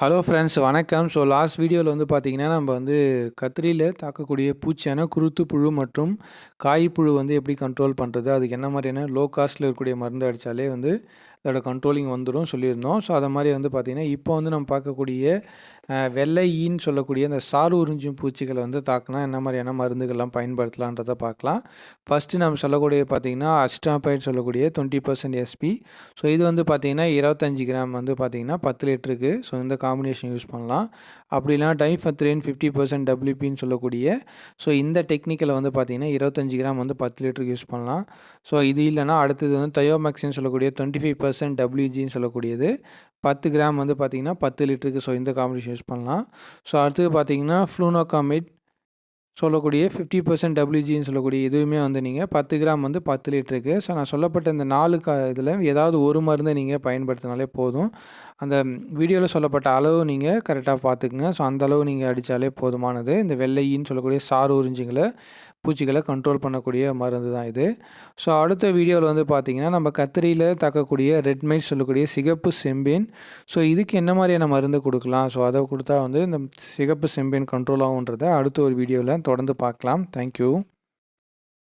Hello friends வணக்கம். So last வீடியோவில் வந்து பார்த்திங்கன்னா நம்ம வந்து கத்திரியில் தாக்கக்கூடிய பூச்சியான குருத்து புழு மற்றும் காய்ப்புழு வந்து எப்படி கண்ட்ரோல் பண்ணுறது அதுக்கு என்ன மாதிரியான லோ காஸ்ட்டில் இருக்கக்கூடிய மருந்து அடித்தாலே வந்து அதோட கண்ட்ரோலிங் வந்துடும் சொல்லியிருந்தோம். ஸோ அதை மாதிரி வந்து பார்த்திங்கன்னா இப்போ வந்து நம்ம பார்க்கக்கூடிய அ வெள்ளை ஈன்னு சொல்லக்கூடிய அந்த சாறு உறிஞ்சும் பூச்சிகளை வந்து தாக்கினா என்ன மாதிரியான மருந்துகள்லாம் பயன்படுத்தலான்றத பார்க்கலாம். ஃபர்ஸ்ட்டு நம்ம சொல்லக்கூடிய பார்த்தீங்கன்னா, அஸ்டாபைட் சொல்லக்கூடிய 20% எஸ்பி. ஸோ இது வந்து பார்த்திங்கன்னா இருபத்தஞ்சி கிராம் வந்து பார்த்தீங்கன்னா 10 லிட்டருக்கு. ஸோ இந்த காம்பினேஷன் யூஸ் பண்ணலாம். அப்படி டைஃபத்ரேன் 50% டபிள்யூபின்னு சொல்லக்கூடிய ஸோ இந்த டெக்னிக்கில் வந்து பார்த்தீங்கன்னா, 25 கிராம் வந்து 10 லிட்டருக்கு யூஸ் பண்ணலாம். ஸோ இது இல்லைனா அடுத்தது வந்து தயோமேக்ஸின்னு சொல்லக்கூடிய 25% டபிள்யூஜின்னு சொல்லக்கூடியது. 10 கிராம் வந்து பார்த்தீங்கன்னா 10 லிட்டருக்கு. ஸோ இந்த காம்பினேஷன் யூஸ் பண்ணலாம். ஸோ அடுத்தது பார்த்தீங்கன்னா, ஃப்ளூனோகாமிட் சொல்லக்கூடிய 50% டபிள்யூஜின்னு சொல்லக்கூடிய இதுவுமே வந்து நீங்கள் பத்து கிராம் வந்து 10 லிட்டருக்கு. ஸோ நான் சொல்லப்பட்ட இந்த நாலு க இதில் ஏதாவது ஒரு மருந்தை நீங்கள் பயன்படுத்தினாலே போதும். அந்த வீடியோவில் சொல்லப்பட்ட அளவு நீங்கள் கரெக்டாக பார்த்துக்குங்க ஸோ அந்த அளவு நீங்கள் அடித்தாலே போதுமானது. இந்த வெள்ளையின்னு சொல்லக்கூடிய சாறு உறிஞ்சிங்களை பூச்சிகளை கண்ட்ரோல் பண்ணக்கூடிய மருந்து தான் இது. ஸோ அடுத்த வீடியோவில் வந்து பார்த்தீங்கன்னா, நம்ம கத்திரியில் தாக்கக்கூடிய ரெட் மைட் சொல்லக்கூடிய சிகப்பு செம்பேன். ஸோ இதுக்கு என்ன மாதிரியான மருந்து கொடுக்கலாம் ஸோ அதை கொடுத்தா வந்து இந்த சிகப்பு செம்பேன் கண்ட்ரோல் ஆகுன்றதை அடுத்த ஒரு வீடியோவில் தொடர்ந்து பார்க்கலாம். Thank you.